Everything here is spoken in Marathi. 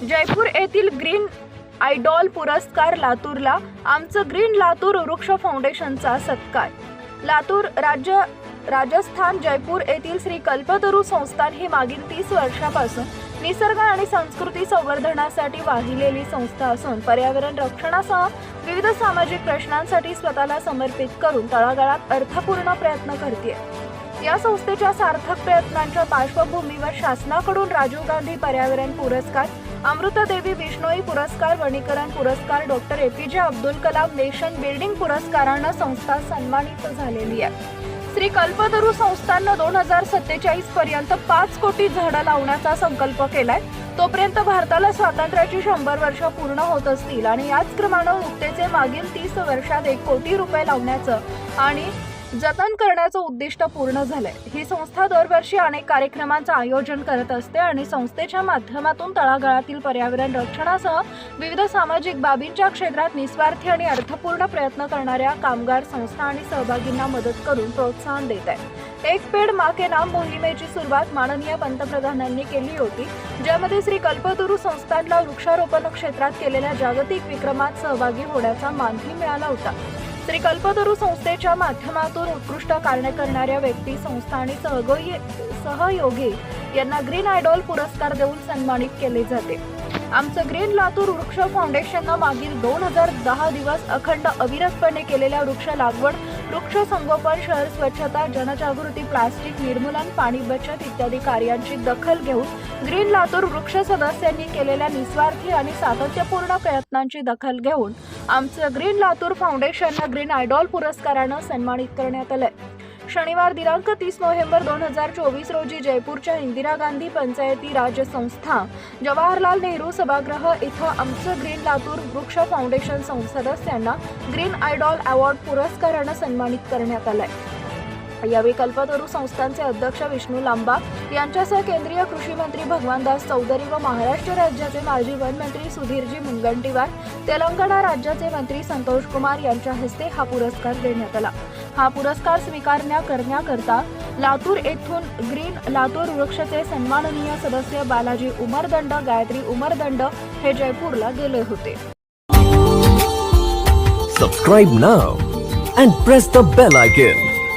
जयपूर येथील ग्रीन आयडॉल पुरस्कार लातूरला आमचं ग्रीन लातूर वृक्ष फाउंडेशनचा सत्कार. लातूर राज्य राजस्थान जयपूर येथील श्री कल्पतरू संस्थान ही मागील तीस वर्षापासून निसर्ग आणि संस्कृती संवर्धनासाठी वाहिलेली संस्था असून पर्यावरण रक्षणासह विविध सामाजिक प्रश्नांसाठी स्वतःला समर्पित करून तळागाळात अर्थपूर्ण प्रयत्न करते या संस्थेच्या सार्थक प्रयत्नांच्या पार्श्वभूमीवर शासनाकडून राजीव गांधी पर्यावरण पुरस्कार अमृतादेवी बिष्णोई पुरस्कार वनीकरण पुरस्कार डॉक्टर ए पी जे अब्दुल कलाम नेशन बिल्डिंग पुरस्कारानं संस्था सन्मानित झालेली आहे. श्री कल्पतरू संस्थानं दोन हजार सत्तेचाळीस पर्यंत पाच कोटी झाडं लावण्याचा संकल्प केलाय. तोपर्यंत भारताला स्वातंत्र्याची शंभर वर्ष पूर्ण होत असतील आणि याच क्रमानं नुकतेचे मागील तीस वर्षात एक कोटी रुपये लावण्याचं आणि जतन करण्याचं उद्दिष्ट पूर्ण झालंय. ही संस्था दरवर्षी अनेक कार्यक्रमांचं आयोजन करत असते आणि संस्थेच्या माध्यमातून तळागाळातील पर्यावरण रक्षणासह विविध सामाजिक बाबींच्या क्षेत्रात निस्वार्थी आणि अर्थपूर्ण प्रयत्न करणाऱ्या कामगार संस्था आणि सहभागींना मदत करून प्रोत्साहन देत आहे एक पेड मा के नाम मोहिमेची सुरुवात माननीय पंतप्रधानांनी केली होती ज्यामध्ये श्री कल्पतरू संस्थांना वृक्षारोपण क्षेत्रात केलेल्या जागतिक विक्रमात सहभागी होण्याचा मानही मिळाला होता. श्री कल्पतरू संस्थेच्या माध्यमातून उत्कृष्ट कार्य करणाऱ्या व्यक्ती संस्था आणि सहयोगी सहयोगी यांना ग्रीन आयडॉल पुरस्कार देऊन सन्मानित केले जाते. आमचं ग्रीन लातूर वृक्ष फाउंडेशननं मागील दोन हजार दहा दिवस अखंड अविरतपणे केलेल्या वृक्ष लागवड वृक्ष संगोपन शहर स्वच्छता जनजागृती प्लास्टिक निर्मूलन पाणी बचत इत्यादी कार्यांची दखल घेऊन ग्रीन लातूर वृक्ष सदस्यांनी केलेल्या निस्वार्थी आणि सातत्यपूर्ण प्रयत्नांची दखल घेऊन आमचं ग्रीन लातूर फाउंडेशननं ग्रीन आयडॉल पुरस्कारानं सन्मानित करण्यात आलंय. शनिवार दिनांक तीस नोव्हेंबर दोन हजार चोवीस रोजी जयपूरच्या इंदिरा गांधी पंचायती राज संस्था जवाहरलाल नेहरू सभागृह इथं आमचं ग्रीन लातूर वृक्ष फाउंडेशन सं- सदस्यांना ग्रीन आयडॉल अवॉर्ड पुरस्कारानं सन्मानित करण्यात आलंय. यावेळी कल्पतरू संस्थांचे अध्यक्ष विष्णू लांबा यांच्यासह केंद्रीय कृषी मंत्री भगवानदास चौधरी व महाराष्ट्र राज्याचे माजी वनमंत्री सुधीरजी मुनगंटीवार तेलंगणा राज्याचे मंत्री संतोष कुमार यांच्या हस्ते हा पुरस्कार देण्यात आला. हा पुरस्कार स्वीकारण्या करण्याकरता लातूर येथून ग्रीन लातूर वृक्षचे सन्माननीय सदस्य बालाजी उमरदंड गायत्री उमरदंड हे जयपूरला गेले होते. Subscribe now and press the bell icon